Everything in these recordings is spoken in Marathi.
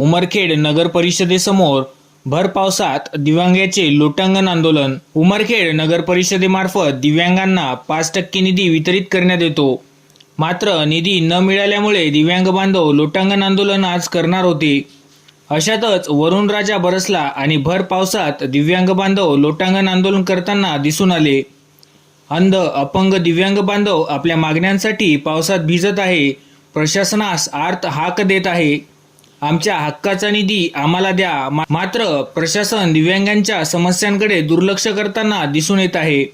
उमरखेड नगर परिषदेसमोर भर पावसात दिव्यांगाचे लोटांगण आंदोलन. उमरखेड नगर परिषदेमार्फत दिव्यांगांना पाच टक्के निधी वितरित करण्यात येतो. मात्र निधी न मिळाल्यामुळे दिव्यांग बांधव लोटांगण आंदोलन आज करणार होते. अशातच वरुण राजा बरसला आणि भर पावसात दिव्यांग बांधव लोटांगण आंदोलन करताना दिसून आले. अंध अपंग दिव्यांग बांधव आपल्या मागण्यांसाठी पावसात भिजत आहे. प्रशासनास आर्त हाक देत आहे. आमच्या हक्काचा निधी आम्हाला द्या. मात्र प्रशासन दिव्यांगांच्या समस्यांकडे दुर्लक्ष करताना दिसून येत आहे.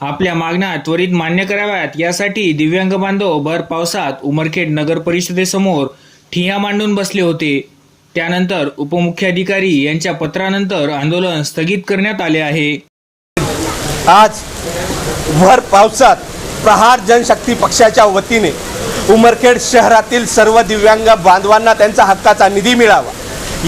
आपल्या मागण्या त्वरित मान्य कराव्यात. यासाठी दिव्यांग बांधव भर पावसात उमरखेड नगर परिषदेसमोर ठिया मांडून बसले होते. त्यानंतर उपमुख्याधिकारी यांच्या पत्रानंतर आंदोलन स्थगित करण्यात आले आहे. आज भर पावसात प्रहार जनशक्ती पक्षाच्या वतीने उमरखेड शहरातील सर्व दिव्यांग बांधवांना त्यांचा हक्काचा निधी मिळावा.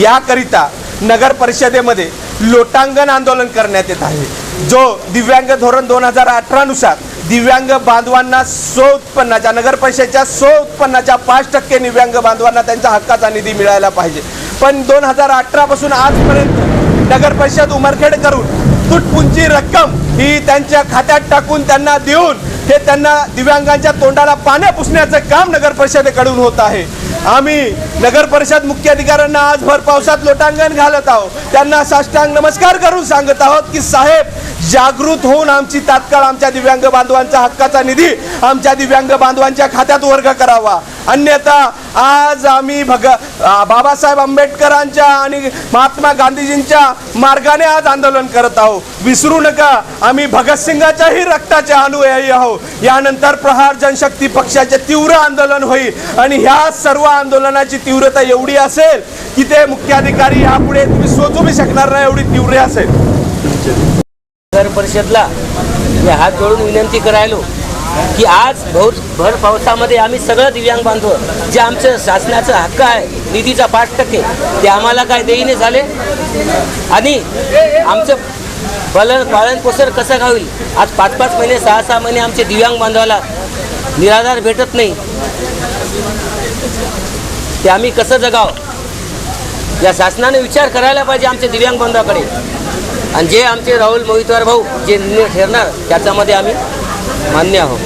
याकरिता नगर परिषदेमध्ये लोटांगण आंदोलन करण्यात येत आहे. जो दिव्यांग धोरण दोन हजार अठरानुसार दिव्यांग बांधवांना स्व उत्पन्नाच्या नगर परिषदेच्या स्व उत्पन्नाच्या पाच टक्के दिव्यांग बांधवांना त्यांचा हक्काचा निधी मिळायला पाहिजे. पण दोन हजार अठरापासून आजपर्यंत नगर परिषद उमरखेड करून तुटपुंची रक्कम ही त्यांच्या खात्यात टाकून त्यांना देऊन हे त्यांना दिव्यांगांच्या तोंडाला पाण्या पुसण्याचं काम नगर परिषदेकडून होत आहे. आम्ही नगर परिषद मुख्याधिकाऱ्यांना आज भर पावसात लोटांगण घालत आहोत. त्यांना साष्टांग नमस्कार करून सांगत आहोत की साहेब जागृत होऊन आमची तात्काळ आमच्या दिव्यांग बांधवांचा हक्काचा निधी आमच्या दिव्यांग बांधवांच्या खात्यात वर्ग करावा. अन्यथा आज आम्ही भग बाबासाहेब आंबेडकरांच्या आणि महात्मा गांधीजींच्या मार्गाने आज आंदोलन करत आहोत. विसरू नका आम्ही भगतसिंगाच्याही रक्ताचे अनुयायी आहोत. यानंतर प्रहार जनशक्ती पक्षाचे तीव्र आंदोलन होईल आणि ह्या सर्व आंदोलनाची तीव्रता एवढी असेल की ते मुख्याधिकारी यापुढे तुम्ही सोचू बी शकणार नाही एवढी तीव्र असेल. नगर परिषदला मी हात जोडून विनंती करायलो की आज भर भर पावसामध्ये आम्ही सगळं दिव्यांग बांधव जे आमचं शासनाचं हक्क आहे निधीचा पाच टक्के ते आम्हाला काय देईने झाले? आणि आमचं पालन पालन पोषण कसं काय होईल? आज पाच पाच महिने सहा सहा महिने आमचे दिव्यांग बांधवाला निराधार भेटत नाही. ते आम्ही कसं जगाव? या शासनाने विचार करायला पाहिजे आमच्या दिव्यांग बांधवाकडे. आणि जे आमचे राहुल मोहितवार भाऊ जे निर्णय ठरणार त्याच्यामध्ये आम्ही मान्य आहोत.